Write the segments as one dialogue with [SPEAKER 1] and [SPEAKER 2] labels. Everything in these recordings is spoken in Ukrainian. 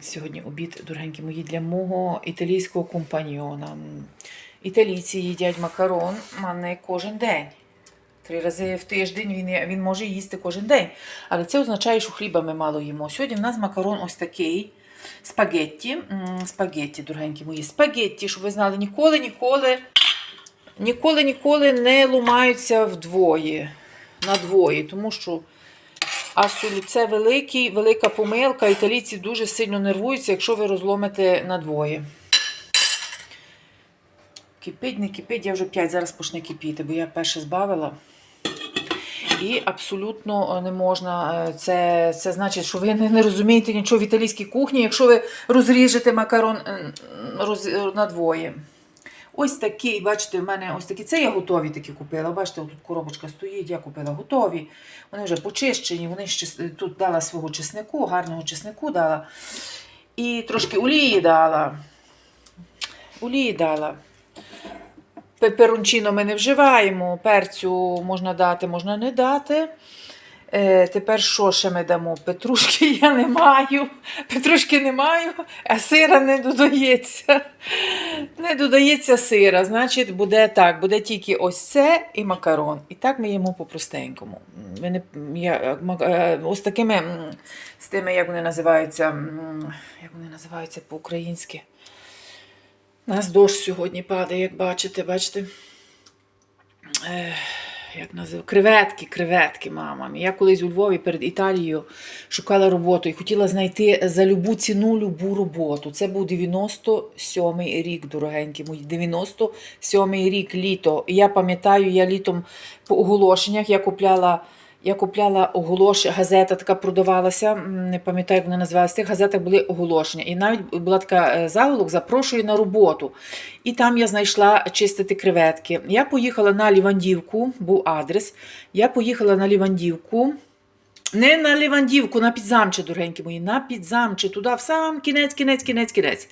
[SPEAKER 1] Сьогодні обід, дорогенькі мої, для мого італійського компаньйона. Італійці їдять макарон а не кожен день. Три рази в тиждень він, він може їсти кожен день. Але це означає, що хліба ми мало їмо. Сьогодні в нас макарон ось такий. Спагетті. Спагетті, дорогенькі мої. Спагетті, щоб ви знали, ніколи, ніколи, ніколи, ніколи не лумаються вдвоє. Надвоє. Тому що асолю це великий, велика помилка. Італійці дуже сильно нервуються, якщо ви розломите надвоє. Кипить, не кипить, я вже 5 зараз почне кипіти, бо я перше збавила. І абсолютно е, не можна. е, Це, це значить, що ви не, розумієте нічого в італійській кухні, якщо ви розріжете макарон роз, надвоє. Ось такий, бачите, в мене ось такі. Це я готові такі купила. Бачите, тут коробочка стоїть, я купила готові. Вони вже почищені, вони ще тут дала свого чеснику, гарного чеснику дала. І трошки олії дала. Олії дала. Пеперончино ми не вживаємо, перцю можна дати, можна не дати. Е, тепер що ще ми дамо? Петрушки я не маю. Петрушки не маю, а сира не додається. Не додається сира. Значить, буде так, буде тільки ось це і макарон. І так ми їмо по-простенькому. Е, ось такими, з тими, як вони називаються, як вони називаються по-українськи. У нас дощ сьогодні падає, як бачите, бачите. Е, як назив... Креветки, креветки, мама. Я колись у Львові перед Італією шукала роботу і хотіла знайти за любу ціну любу роботу. Це був 97-й рік, дорогенькі мої. 97-й рік літо. Я пам'ятаю, я літом по оголошеннях я купляла. Я купляла оголошення, газета така продавалася, не пам'ятаю, як вона називалася. В тих газетах були оголошення. І навіть була така е, заголовок запрошую на роботу. І там я знайшла чистити креветки. Я поїхала на Лівандівку, був адрес. Я поїхала на Лівандівку. Не на Лівандівку, на підзамче, дорогенькі мої, на підзамче, туди, в сам кінець, кінець, кінець, кінець.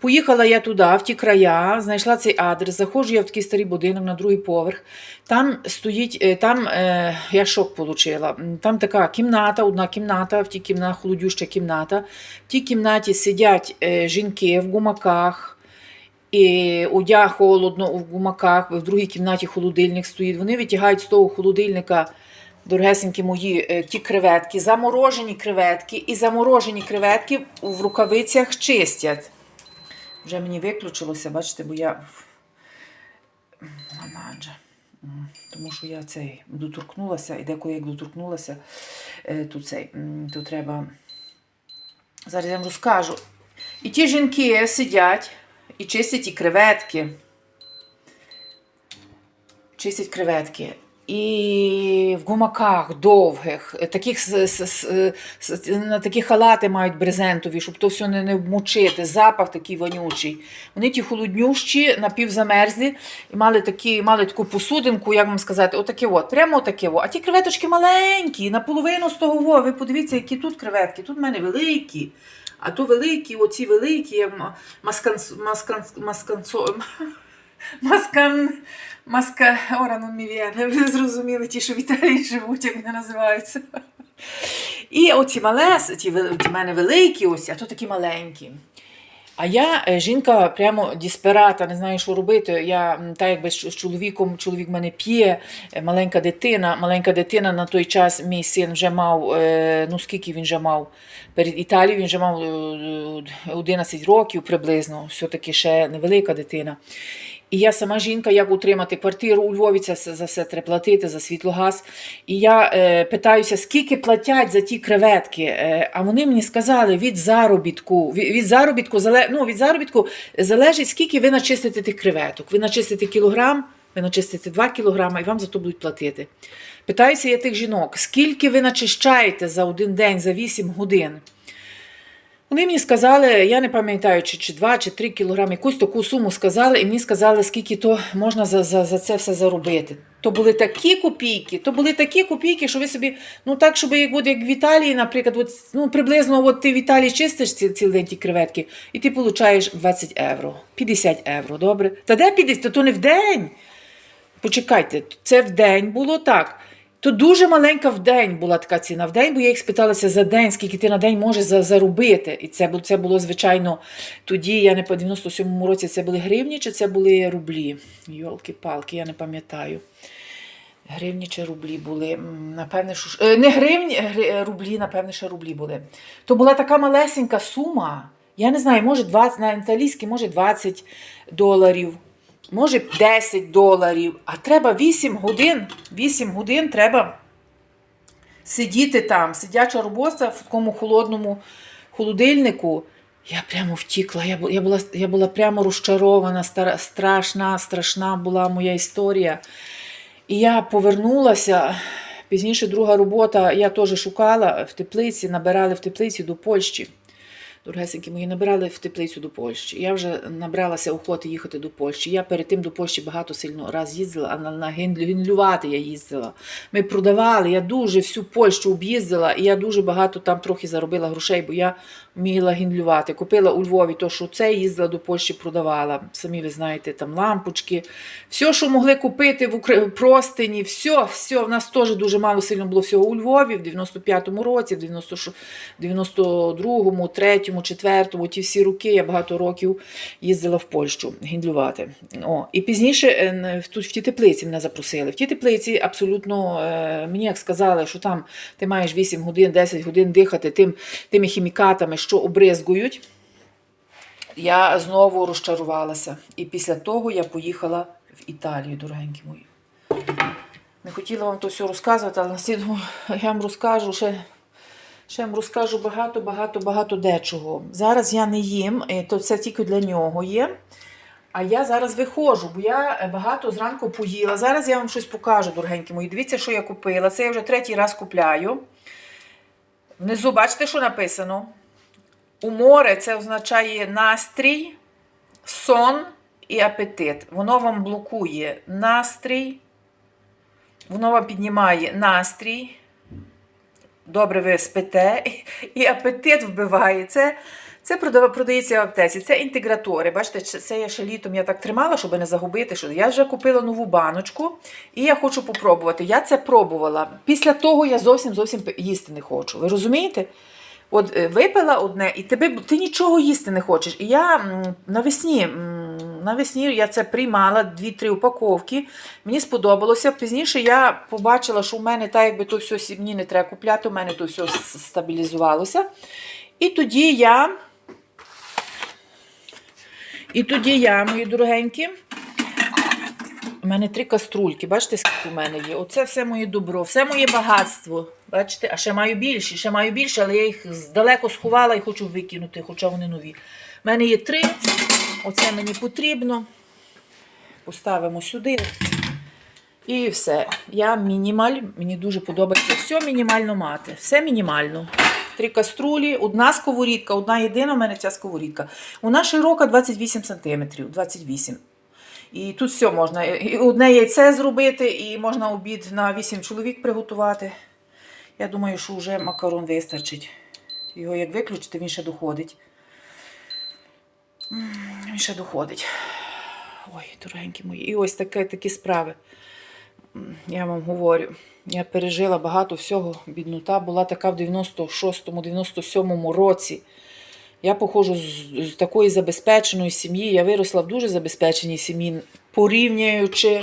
[SPEAKER 1] Поїхала я туди, в ті края, знайшла цей адрес, заходжу я в такий старий будинок на другий поверх. Там стоїть, е, там е, я шок отримала. Там така кімната, одна кімната, в тій кімнаті холодюща кімната. В тій кімнаті сидять е, жінки в гумаках. І одяг холодно в гумаках, в другій кімнаті холодильник стоїть. Вони витягають з того холодильника, дорогесенькі мої, е, ті креветки, заморожені креветки, і заморожені креветки в рукавицях чистять. Вже мені виключилося, бачите, бо я. Ладно, Тому що я цей доторкнулася, і деколи як доторкнулася, е, то цей, то треба. Зараз я вам розкажу. І ті жінки сидять і чистять ті креветки. Чистять креветки. І в гумаках довгих, е, таких, с- на такі халати мають брезентові, щоб то все не, не вмочити, запах такий вонючий. Вони ті холоднющі, напівзамерзлі, і мали, такі, мали таку посудинку, як вам сказати, отаке от, прямо отаке. от. А ті креветочки маленькі, наполовину з того. Ви подивіться, які тут креветки. Тут в мене великі. А то великі, оці великі, як ма- масканц, масканц, масканцо, маскан, маска, ора, ну мі ви зрозуміли, ті, що в Італії живуть, як вони називаються. І оці малес, ті, в мене великі, ось, а то такі маленькі. А я е, жінка прямо дісперата, не знаю, що робити. Я м, та якби з чоловіком, чоловік мене п'є, е, маленька дитина. Маленька дитина на той час мій син вже мав, е, ну скільки він вже мав перед Італією, він вже мав е, 11 років приблизно, все-таки ще невелика дитина. І я сама жінка, як утримати квартиру у Львові, це за все треба платити, за світлогаз. І я е, питаюся, скільки платять за ті креветки. Е, а вони мені сказали від заробітку. Від, від заробітку ну, від заробітку залежить, скільки ви начистите тих креветок. Ви начистите кілограм, ви начистите 2 кілограми, і вам за то будуть платити. Питаюся я тих жінок, скільки ви начищаєте за один день, за 8 годин. Вони мені сказали, я не пам'ятаю, чи, чи 2, чи 3 кілограми, якусь таку суму сказали, і мені сказали, скільки то можна за, за, за це все заробити. То були такі копійки, то були такі копійки, що ви собі, ну так, щоб як буде як в Італії, наприклад, от, ну, приблизно от ти в Італії чистиш ці, цілий день ті креветки, і ти получаєш 20 євро, 50 євро, добре? Та де 50? Та то не в день. Почекайте, це в день було так. То дуже маленька в день була така ціна в день, бо я їх спиталася за день, скільки ти на день можеш заробити. І це, це було, звичайно, тоді, я не по 97-му році це були гривні чи це були рублі. Йолки-палки, я не пам'ятаю. Гривні чи рублі були. Напевне, що е, не гривні, гри- е, рублі, напевне, ще рублі були. То була така малесенька сума. Я не знаю, може 20, на італійській, може 20 доларів, може 10 доларів. А треба 8 годин. 8 годин треба сидіти там. Сидяча робота в такому холодному холодильнику. Я прямо втікла. Я, бу- я, була, я була прямо розчарована, стара, страшна, страшна була моя історія. І я повернулася. Пізніше друга робота, я теж шукала в теплиці, набирали в теплиці до Польщі. Дорогесенькі мої набирали в теплицю до Польщі. Я вже набралася охоти їхати до Польщі. Я перед тим до Польщі багато сильно раз їздила, а на, на я їздила. Ми продавали, я дуже всю Польщу об'їздила, і я дуже багато там трохи заробила грошей, бо я вміла гінлювати. Купила у Львові то, що це їздила до Польщі, продавала. Самі ви знаєте, там лампочки, все, що могли купити в Укра... простині, все, все. В нас теж дуже мало сильно було всього у Львові в 95-му році, в 96 92-му, 3-му, 4-му, ті всі роки я багато років їздила в Польщу гіндлювати. О, і пізніше е, тут в ті теплиці мене запросили. В ті теплиці абсолютно е, мені як сказали, що там ти маєш 8 годин, 10 годин дихати тим, тими хімікатами, що обризгують. Я знову розчарувалася. І після того я поїхала в Італію, дорогенькі мої. Не хотіла вам то все розказувати, але наслідно я вам розкажу ще. Ще вам розкажу багато, багато, багато дечого. Зараз я не їм, то це тільки для нього є. А я зараз виходжу, бо я е, багато зранку поїла. Зараз я вам щось покажу, дорогенькі мої. Дивіться, що я купила. Це я вже третій раз купляю. Внизу, бачите, що написано? У море це означає настрій, сон і апетит. Воно вам блокує настрій, воно вам піднімає настрій. Добре, ви спите, і апетит вбиває. Це, це продається в аптеці. Це інтегратори. Бачите, це я ще літом я так тримала, щоб не загубити. Що я вже купила нову баночку, і я хочу попробувати. Я це пробувала. Після того я зовсім зовсім їсти не хочу. Ви розумієте? От е, випила одне, і тебе ти нічого їсти не хочеш. І я навесні, навесні я це приймала дві-три упаковки. Мені сподобалося. Пізніше я побачила, що у мене так, якби то все мені не треба купляти, у мене то все стабілізувалося. І тоді я. І тоді я, мої дорогенькі, у мене три каструльки, бачите, скільки у мене є. Оце все моє добро, все моє багатство. Бачите, а ще маю більше, ще маю більше, але я їх далеко сховала і хочу викинути, хоча вони нові. У мене є три. Оце мені потрібно. Поставимо сюди. І все. Я мінімаль, мені дуже подобається все мінімально мати. Все мінімально. Три каструлі, одна сковорідка, одна єдина у мене ця сковорідка. Вона широка 28 см. 28 і тут все можна. І одне яйце зробити, і можна обід на 8 чоловік приготувати. Я думаю, що вже макарон вистачить. Його як виключити, він ще доходить. Він ще доходить. Ой, дорогенькі мої. І ось таке, такі справи. Я вам говорю. Я пережила багато всього. Біднота була така в 96-97 році. Я походжу з, з такої забезпеченої сім'ї. Я виросла в дуже забезпеченій сім'ї, порівнюючи,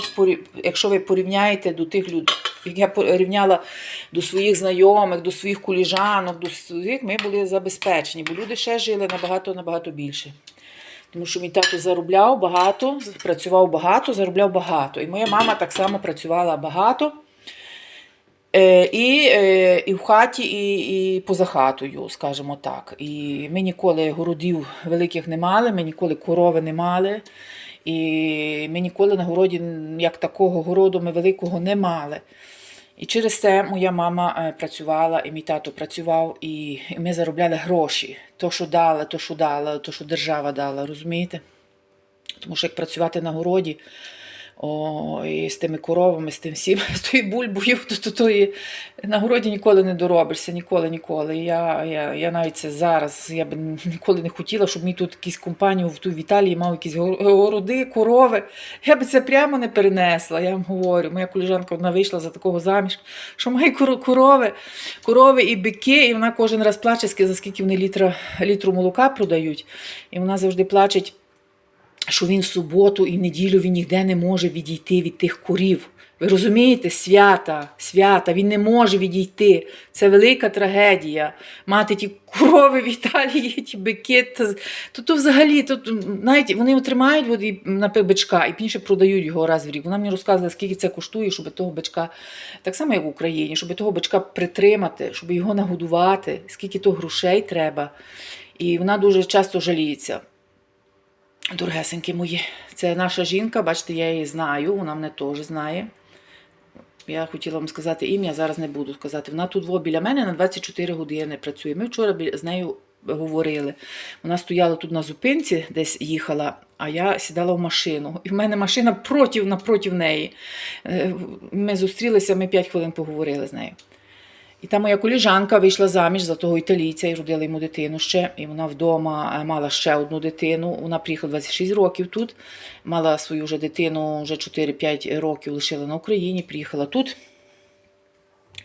[SPEAKER 1] якщо ви порівняєте до тих людей, як я порівняла до своїх знайомих, до своїх коліжанок, до своїх, ми були забезпечені, бо люди ще жили набагато набагато більше. Тому що мій тато заробляв багато, працював багато, заробляв багато. І моя мама так само працювала багато. Е, і, е, і в хаті, і, і поза хатою, скажімо так. І ми ніколи городів великих не мали, ми ніколи корови не мали. І ми ніколи на городі як такого городу ми великого не мали. І через це моя мама е, працювала, і мій тато працював, і, ми заробляли гроші. То, що дала, то, що дала, то, що держава дала, розумієте? Тому що як працювати на городі, О, і з тими коровами, з тим всім, з тою бульбою, то, то, тої на городі ніколи не доробишся, ніколи, ніколи. Я, я, я навіть це зараз, я б ніколи не хотіла, щоб мій тут якийсь компанію в ту в Італії мав якісь городи, корови. Я би це прямо не перенесла. Я вам говорю. Моя коліжанка одна вийшла за такого заміж, що має корови, корови і бики, і вона кожен раз плаче, за скільки вони літра, літру молока продають. І вона завжди плаче, що він в суботу і в неділю він ніде не може відійти від тих курів. Ви розумієте, свята, свята, він не може відійти. Це велика трагедія. Мати ті корови в Італії, ті бики. Та, то, то взагалі, то, навіть вони отримають от, і, наприклад, бичка і пізніше продають його раз в рік. Вона мені розказувала, скільки це коштує, щоб того бичка, так само як в Україні, щоб того бичка притримати, щоб його нагодувати, скільки то грошей треба. І вона дуже часто жаліється. Дорогесенькі мої, це наша жінка, бачите, я її знаю, вона мене теж знає. Я хотіла вам сказати ім'я, зараз не буду сказати. Вона тут во, біля мене на 24 години працює. Ми вчора з нею говорили. Вона стояла тут на зупинці, десь їхала, а я сідала в машину. І в мене машина проти напроти неї. Е, Ми зустрілися, ми 5 хвилин поговорили з нею. І та моя коліжанка вийшла заміж за того італійця і родила йому дитину ще. І вона вдома е, мала ще одну дитину. Вона приїхала 26 років тут, мала свою вже дитину вже 4-5 років лишила на Україні, приїхала тут.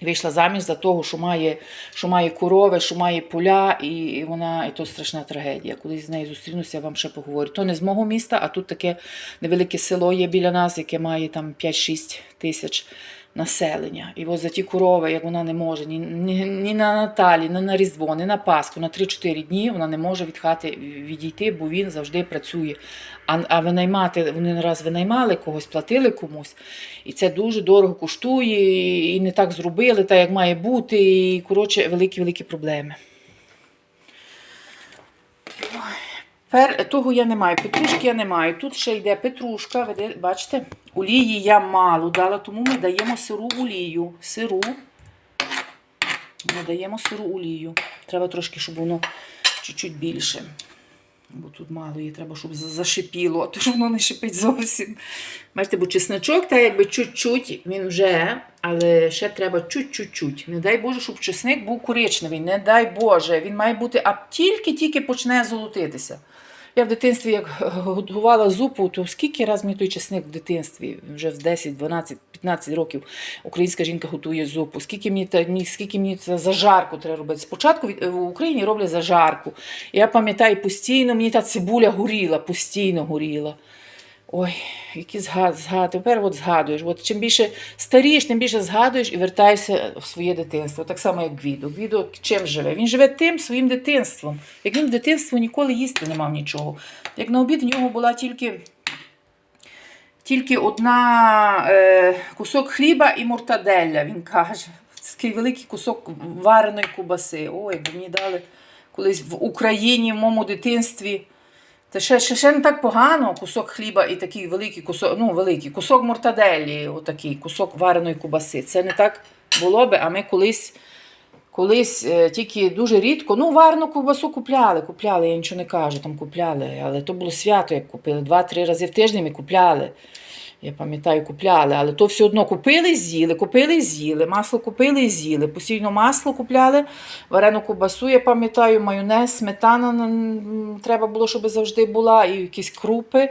[SPEAKER 1] Вийшла заміж за того, що має, що має корови, що має поля, і, і вона і то страшна трагедія. Колись з нею зустрінуся, я вам ще поговорю. То не з мого міста, а тут таке невелике село є біля нас, яке має там 5-6 тисяч населення. І ось за ті корови, як вона не може ні, ні, ні на Наталі, ні на Різдво, ні на Пасху, на 3-4 дні вона не може від хати відійти, бо він завжди працює. А, а винаймати, вони раз винаймали когось, платили комусь. І це дуже дорого коштує, і не так зробили, так як має бути. І, коротше, великі-великі проблеми. Пер, того я не маю, петрушки я не маю. Тут ще йде петрушка, ви бачите, олії я мало дала, тому ми даємо сиру олію. Сиру. Ми даємо сиру олію. Треба трошки, щоб воно чуть-чуть більше. Бо тут мало її, треба, щоб зашипіло, то ж воно не шипить зовсім. Бачите, бо чесночок, та якби чуть-чуть, він вже, але ще треба чуть-чуть. Не дай Боже, щоб чесник був коричневий. Не дай Боже. Він має бути, а тільки-тільки почне золотитися. Я в дитинстві, як готувала зупу, то скільки раз мені той чесник в дитинстві, вже в 10, 12, 15 років українська жінка готує зупу. Скільки мені, та- скільки мені це зажарку треба робити. Спочатку в Україні роблять зажарку. Я пам'ятаю, постійно мені та цибуля горіла, постійно горіла. Ой, які згад, згад. Тепер от згадуєш. От чим більше старієш, тим більше згадуєш і вертаєшся в своє дитинство. Так само, як Гвідо. Гвідо чим живе? Він живе тим своїм дитинством. Як він в дитинстві ніколи їсти не мав нічого. Як на обід в нього була тільки, тільки одна е, кусок хліба і мортаделля, він каже. Такий великий кусок вареної кубаси. Ой, якби мені дали колись в Україні, в моєму дитинстві. Це ще, ще, ще не так погано, кусок хліба і такий великий кусок, ну великий кусок мортаделі, отакий, кусок вареної кубаси. Це не так було би, а ми колись, колись е, тільки дуже рідко, ну, варену кубасу купляли, купляли, я нічого не кажу, там купляли, але то було свято, як купили. Два-три рази в тиждень ми купляли. Я пам'ятаю, купляли, але то все одно купили з'їли, купили з'їли, масло купили з'їли. Постійно масло купляли, варену ковбасу, я пам'ятаю, майонез, сметана треба було, щоб завжди була, і якісь крупи.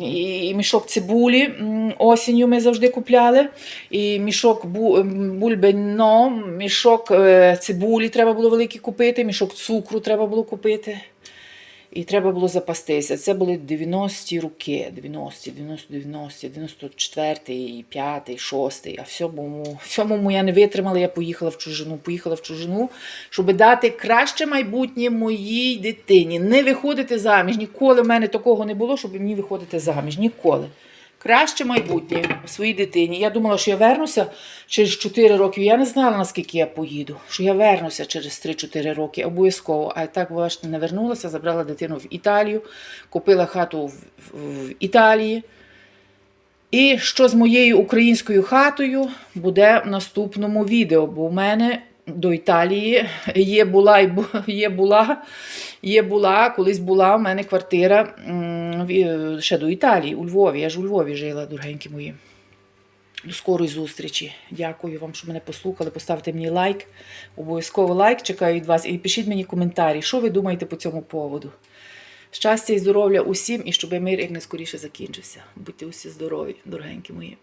[SPEAKER 1] І, мішок цибулі осінню ми завжди купляли. І мішок бу, м, мішок е, цибулі треба було великий купити, мішок цукру треба було купити. І треба було запастися. Це були 90-ті роки, 90-ті, 90 90 94-й, 5-й, 6-й. А в сьомому, в сьомому я не витримала, я поїхала в чужину. Поїхала в чужину, щоб дати краще майбутнє моїй дитині. Не виходити заміж. Ніколи в мене такого не було, щоб мені виходити заміж. Ніколи. Краще майбутнє своїй дитині. Я думала, що я вернуся через 4 роки. Я не знала, наскільки я поїду. Що я вернуся через 3-4 роки, обов'язково. А так, бачите, не вернулася, забрала дитину в Італію, купила хату в, в, Італії. І що з моєю українською хатою буде в наступному відео, бо в мене до Італії є була є була, є була, колись була в мене квартира ще до Італії, у Львові. Я ж у Львові жила, дорогенькі мої. До скорої зустрічі. Дякую вам, що мене послухали. Поставте мені лайк. Обов'язково лайк чекаю від вас. І пишіть мені коментарі, що ви думаєте по цьому поводу. Щастя і здоров'я усім, і щоб мир як закінчився. Будьте усі здорові, дорогенькі мої.